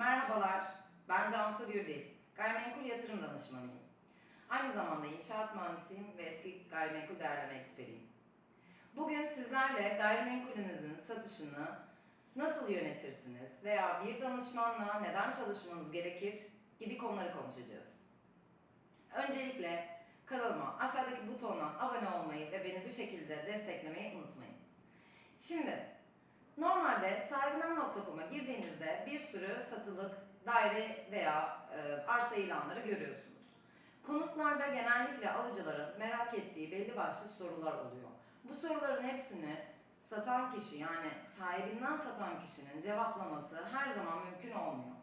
Merhabalar, ben Cansu Gürdil. Gayrimenkul yatırım danışmanıyım. Aynı zamanda inşaat mühendisiyim ve eski gayrimenkul değerleme eksperiyim. Bugün sizlerle gayrimenkulünüzün satışını nasıl yönetirsiniz veya bir danışmanla neden çalışmanız gerekir gibi konuları konuşacağız. Öncelikle kanalıma aşağıdaki butondan abone olmayı ve beni bu şekilde desteklemeyi unutmayın. Şimdi normalde sahibinden.com'a girdiğinizde bir sürü satılık daire veya e, arsa ilanları görüyorsunuz. Konutlarda genellikle alıcıların merak ettiği belli başlı sorular oluyor. Bu soruların hepsini satan kişi yani sahibinden satan kişinin cevaplaması her zaman mümkün olmuyor.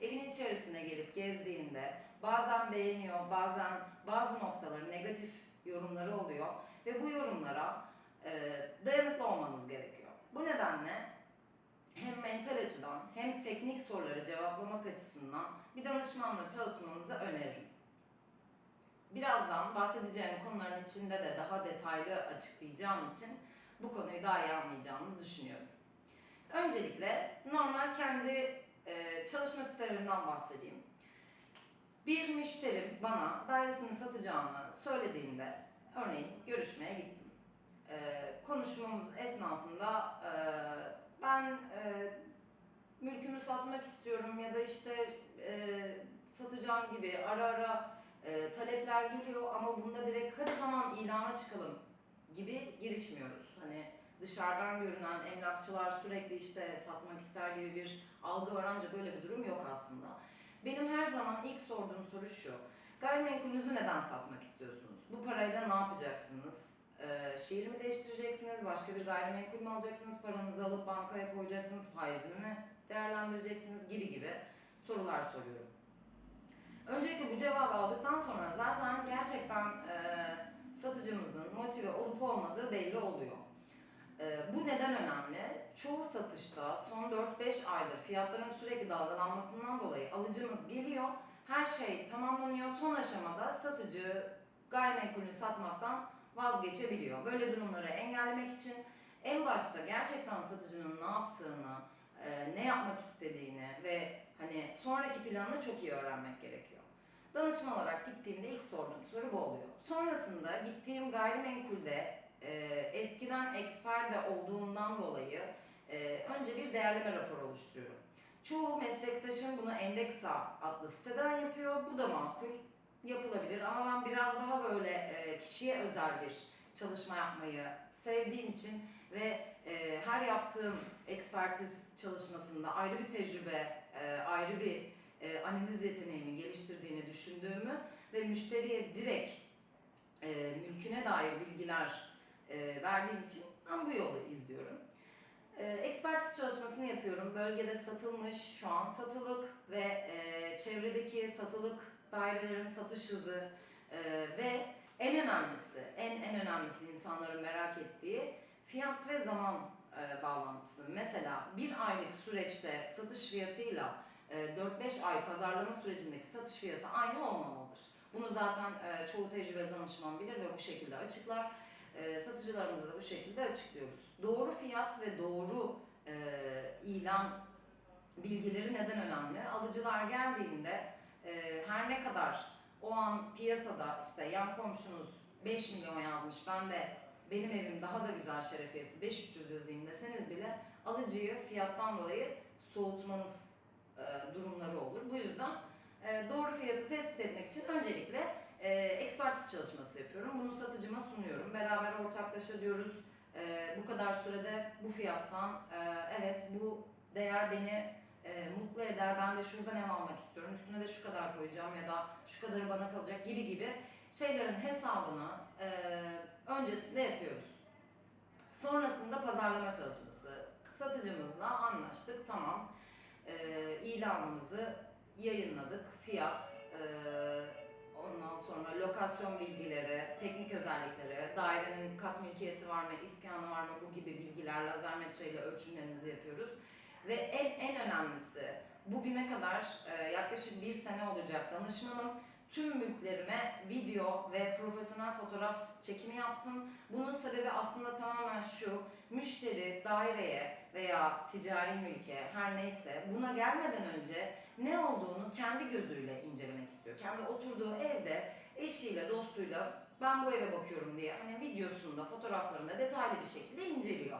Evin içerisine gelip gezdiğinde bazen beğeniyor, bazen bazı noktaları negatif yorumları oluyor ve bu yorumlara e, dayanıklı olmanız gerekiyor. Bu nedenle hem mental açıdan hem teknik soruları cevaplamak açısından bir danışmanla çalışmanızı öneririm. Birazdan bahsedeceğim konuların içinde de daha detaylı açıklayacağım için bu konuyu daha iyi anlayacağınızı düşünüyorum. Öncelikle normal kendi e, çalışma sistemimden bahsedeyim. Bir müşterim bana dairesini satacağını söylediğinde, örneğin görüşmeye gittim. E, konuşmamız esnasında e, ben e, mülkümü satmak istiyorum ya da işte e, satacağım gibi ara ara e, talepler geliyor ama bunda direkt hadi tamam ilana çıkalım gibi girişmiyoruz. Hani dışarıdan görünen emlakçılar sürekli işte satmak ister gibi bir algı var ancak böyle bir durum yok aslında. Benim her zaman ilk sorduğum soru şu. Gayrimenkulünüzü neden satmak istiyorsunuz? Bu parayla ne yapacaksınız? Ee, şehir mi değiştireceksiniz? Başka bir gayrimenkul mü alacaksınız? Paranızı alıp bankaya koyacaksınız? Faizini mi değerlendireceksiniz? Gibi gibi sorular soruyorum. Öncelikle bu cevabı aldıktan sonra zaten gerçekten e, satıcımızın motive olup olmadığı belli oluyor. E, bu neden önemli? Çoğu satışta son 4-5 aydır fiyatların sürekli dalgalanmasından dolayı alıcımız geliyor, her şey tamamlanıyor, son aşamada satıcı gayrimenkulünü satmaktan vazgeçebiliyor. Böyle durumları engellemek için en başta gerçekten satıcının ne yaptığını, e, ne yapmak istediğini ve hani sonraki planını çok iyi öğrenmek gerekiyor. Danışman olarak gittiğimde ilk sorduğum soru bu oluyor. Sonrasında gittiğim gayrimenkulde e, eskiden eksper de olduğumdan dolayı e, önce bir değerleme raporu oluşturuyorum. Çoğu meslektaşım bunu Endeksa adlı siteden yapıyor. Bu da makul yapılabilir ama ben biraz daha böyle e, kişiye özel bir çalışma yapmayı sevdiğim için ve e, her yaptığım ekspertiz çalışmasında ayrı bir tecrübe, e, ayrı bir e, analiz yeteneğimi geliştirdiğini düşündüğümü ve müşteriye direkt mülküne dair bilgiler verdiğim için ben bu yolu izliyorum. Ekspertiz çalışmasını yapıyorum. Bölgede satılmış, şu an satılık ve çevredeki satılık dairelerin satış hızı e, ve en önemlisi, en en önemlisi insanların merak ettiği fiyat ve zaman e, bağlantısı. Mesela bir aylık süreçte satış fiyatıyla e, 4-5 ay pazarlama sürecindeki satış fiyatı aynı olmamalıdır. Bunu zaten e, çoğu tecrübeli danışman bilir ve bu şekilde açıklar. E, satıcılarımıza da bu şekilde açıklıyoruz. Doğru fiyat ve doğru e, ilan bilgileri neden önemli? Alıcılar geldiğinde e, her ne kadar o an piyasada işte yan komşunuz 5 milyon yazmış, ben de benim evim daha da güzel şerefiyesi 5300 yazayım deseniz bile alıcıyı fiyattan dolayı soğutmanız e, durumları olur. Bu yüzden e, doğru fiyatı tespit etmek için öncelikle e, ekspertiz çalışması yapıyorum. Bunu satıcıma sunuyorum. Beraber ortaklaşa diyoruz. E, bu kadar sürede bu fiyattan e, evet bu değer beni eder. Ben de şuradan ev almak istiyorum. Üstüne de şu kadar koyacağım ya da şu kadarı bana kalacak gibi gibi şeylerin hesabını e, öncesinde yapıyoruz. Sonrasında pazarlama çalışması. Satıcımızla anlaştık. Tamam. E, ilanımızı yayınladık. Fiyat, e, ondan sonra lokasyon bilgileri, teknik özellikleri, dairenin kat mülkiyeti var mı, iskanı var mı bu gibi bilgiler lazermetre ile ölçümlerimizi yapıyoruz. Ve en en önemlisi bugüne kadar e, yaklaşık bir sene olacak danışmanım tüm mülklerime video ve profesyonel fotoğraf çekimi yaptım. Bunun sebebi aslında tamamen şu, müşteri daireye veya ticari mülke her neyse buna gelmeden önce ne olduğunu kendi gözüyle incelemek istiyor. Kendi oturduğu evde eşiyle, dostuyla ben bu eve bakıyorum diye hani videosunda, fotoğraflarında detaylı bir şekilde inceliyor.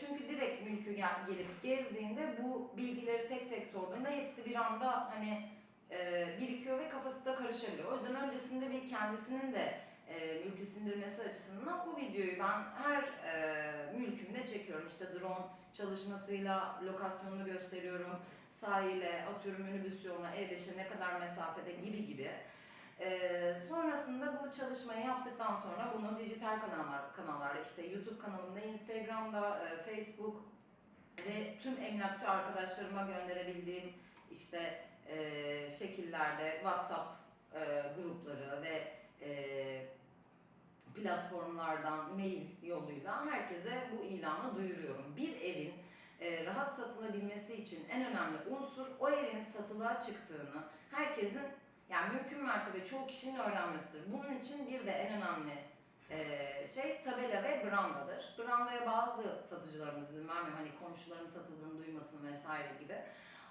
Çünkü direkt mülkü gel- gelip gezdiğinde bu bilgileri tek tek sorduğunda hepsi bir anda hani birikiyor ve kafası da karışabiliyor. O yüzden öncesinde bir kendisinin de mülkü sindirmesi açısından bu videoyu ben her e, mülkümde çekiyorum. İşte drone çalışmasıyla lokasyonunu gösteriyorum. Sahile, atıyorum minibüs yoluna, E5'e ne kadar mesafede gibi gibi. Ee, sonrasında bu çalışmayı yaptıktan sonra bunu dijital kanallar, kanallarda işte YouTube kanalımda, Instagram'da, e, Facebook ve tüm emlakçı arkadaşlarıma gönderebildiğim işte e, şekillerde WhatsApp e, grupları ve e, platformlardan mail yoluyla herkese bu ilanı duyuruyorum. Bir evin e, rahat satılabilmesi için en önemli unsur o evin satılığa çıktığını herkesin yani mümkün mertebe çoğu kişinin öğrenmesidir. Bunun için bir de en önemli e, şey tabela ve brandadır. Brandaya bazı satıcılarımız izin vermiyor. Hani komşularım satıldığını duymasın vesaire gibi.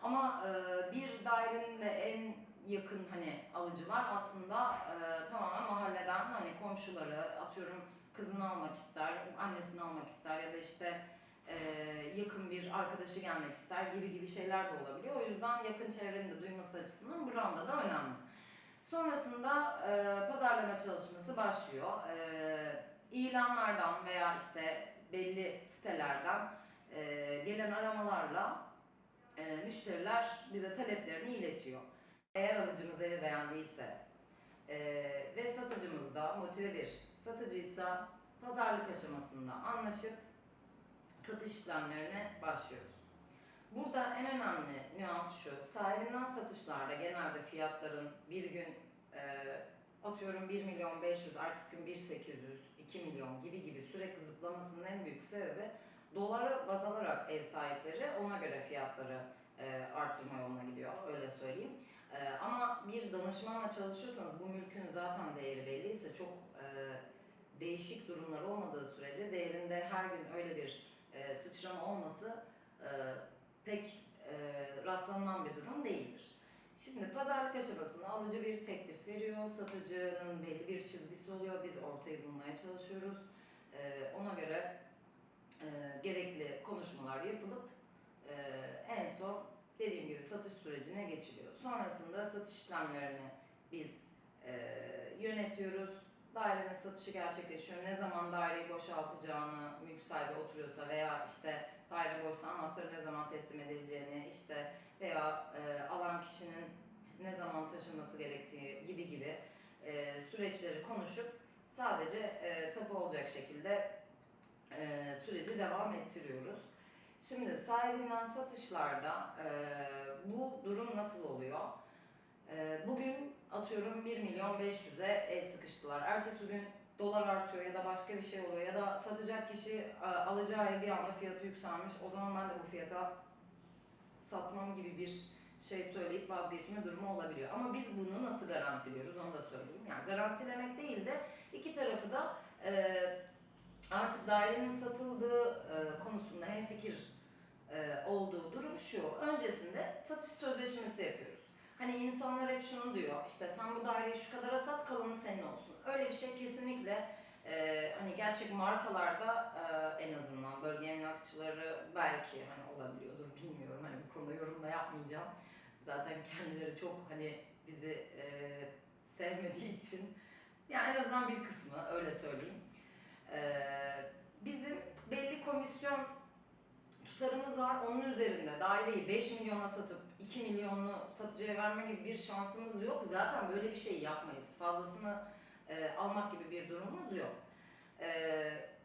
Ama e, bir dairenin de en yakın hani alıcılar aslında e, tamamen mahalleden hani komşuları atıyorum kızını almak ister, annesini almak ister ya da işte yakın bir arkadaşı gelmek ister gibi gibi şeyler de olabiliyor. O yüzden yakın çevrenin de duyması açısından branda da önemli. Sonrasında e, pazarlama çalışması başlıyor. E, ilanlardan veya işte belli sitelerden e, gelen aramalarla e, müşteriler bize taleplerini iletiyor. Eğer alıcımız evi beğendiyse e, ve satıcımız da motive bir satıcıysa pazarlık aşamasında anlaşıp satış işlemlerine başlıyoruz. Burada en önemli nüans şu, sahibinden satışlarda genelde fiyatların bir gün e, atıyorum 1 milyon 500, ertesi gün 1 800, 2 milyon gibi gibi sürekli zıplamasının en büyük sebebi doları baz alarak ev sahipleri ona göre fiyatları e, artırma yoluna gidiyor, öyle söyleyeyim. E, ama bir danışmanla çalışıyorsanız bu mülkün zaten değeri belliyse çok e, değişik durumlar olmadığı sürece değerinde her gün öyle bir e, sıçrama olması e, pek e, rastlanılan bir durum değildir. Şimdi pazarlık aşamasında alıcı bir teklif veriyor, satıcının belli bir çizgisi oluyor, biz ortayı bulmaya çalışıyoruz. E, ona göre e, gerekli konuşmalar yapılıp e, en son dediğim gibi satış sürecine geçiliyor. Sonrasında satış işlemlerini biz e, yönetiyoruz. Dairenin satışı gerçekleşiyor. Ne zaman daireyi boşaltacağını, mülk sahibi oturuyorsa veya işte daire boşsa anahtarı ne zaman teslim edileceğini, işte veya e, alan kişinin ne zaman taşınması gerektiği gibi gibi e, süreçleri konuşup sadece e, tapu olacak şekilde e, süreci devam ettiriyoruz. Şimdi sahibinden satışlarda e, bu durum nasıl oluyor? E, bugün atıyorum 1 milyon 500'e el sıkıştılar. Ertesi gün dolar artıyor ya da başka bir şey oluyor ya da satacak kişi e, alacağı bir anda fiyatı yükselmiş. O zaman ben de bu fiyata satmam gibi bir şey söyleyip vazgeçme durumu olabiliyor. Ama biz bunu nasıl garantiliyoruz onu da söyleyeyim. Yani garantilemek değil de iki tarafı da e, artık dairenin satıldığı e, konusunda hemfikir e, olduğu durum şu. Öncesinde satış sözleşmesi yapıyoruz. Hani insanlar hep şunu diyor, işte sen bu daireyi şu kadara sat, kalanı senin olsun. Öyle bir şey kesinlikle e, hani gerçek markalarda e, en azından bölge emlakçıları belki hani olabiliyordur bilmiyorum. Hani bu konuda yorum da yapmayacağım. Zaten kendileri çok hani bizi e, sevmediği için yani en azından bir kısmı öyle söyleyeyim. E, bizim belli komisyon tutarımız var. Onun üzerinde daireyi 5 milyona satıp 2 milyonlu satıcıya verme gibi bir şansımız yok. Zaten böyle bir şey yapmayız. Fazlasını e, almak gibi bir durumumuz yok. E,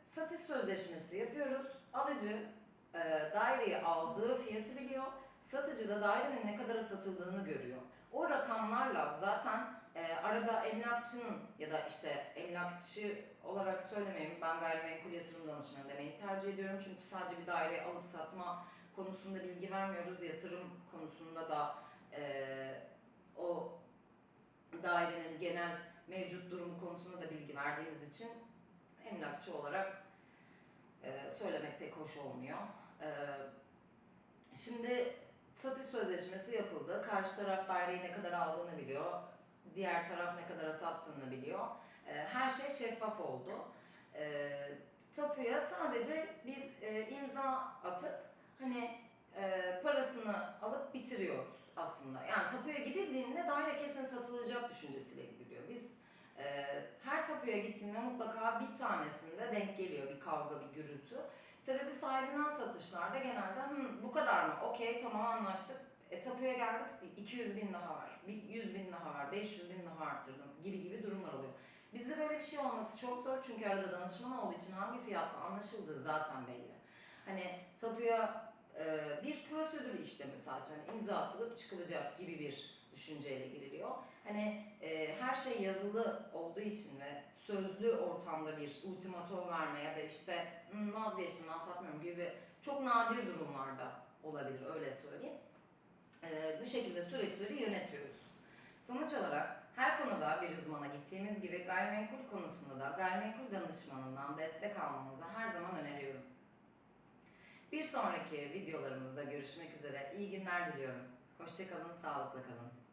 satış sözleşmesi yapıyoruz. Alıcı e, daireyi aldığı fiyatı biliyor. Satıcı da dairenin ne kadara satıldığını görüyor. O rakamlarla zaten e, arada emlakçının ya da işte emlakçı olarak söylemeyeyim ben gayrimenkul yatırım danışmanı demeyi tercih ediyorum. Çünkü sadece bir daireyi alıp satma konusunda bilgi vermiyoruz. Yatırım konusunda da e, o dairenin genel mevcut durumu konusunda da bilgi verdiğimiz için emlakçı olarak e, söylemek pek hoş olmuyor. E, şimdi satış sözleşmesi yapıldı. Karşı taraf daireyi ne kadar aldığını biliyor. Diğer taraf ne kadara sattığını biliyor. E, her şey şeffaf oldu. E, tapuya sadece bir e, imza atıp hani e, parasını alıp bitiriyoruz aslında. Yani tapuya gidildiğinde daire kesin satılacak düşüncesiyle gidiliyor. Biz her tapuya gittiğinde mutlaka bir tanesinde denk geliyor bir kavga, bir gürültü. Sebebi sahibinden satışlarda genelde "Hı, bu kadar mı? Okey tamam anlaştık. E, tapuya geldik 200 bin daha var, bir 100 bin daha var, 500 bin daha arttırdım gibi gibi durumlar oluyor. Bizde böyle bir şey olması çok zor çünkü arada danışman olduğu için hangi fiyatta anlaşıldığı zaten belli. Hani tapuya e, bir prosedür işlemi sadece hani imza atılıp çıkılacak gibi bir düşünceyle giriliyor. Hani e, her şey yazılı olduğu için ve sözlü ortamda bir ultimatom verme ya da işte "Hmm, vazgeçtim ben satmıyorum gibi çok nadir durumlarda olabilir öyle söyleyeyim. E, bu şekilde süreçleri yönetiyoruz. Sonuç olarak her konuda bir uzmana gittiğimiz gibi gayrimenkul konusunda da gayrimenkul danışmanından destek almanızı her zaman öneriyorum. Bir sonraki videolarımızda görüşmek üzere. İyi günler diliyorum. Hoşçakalın, sağlıkla kalın.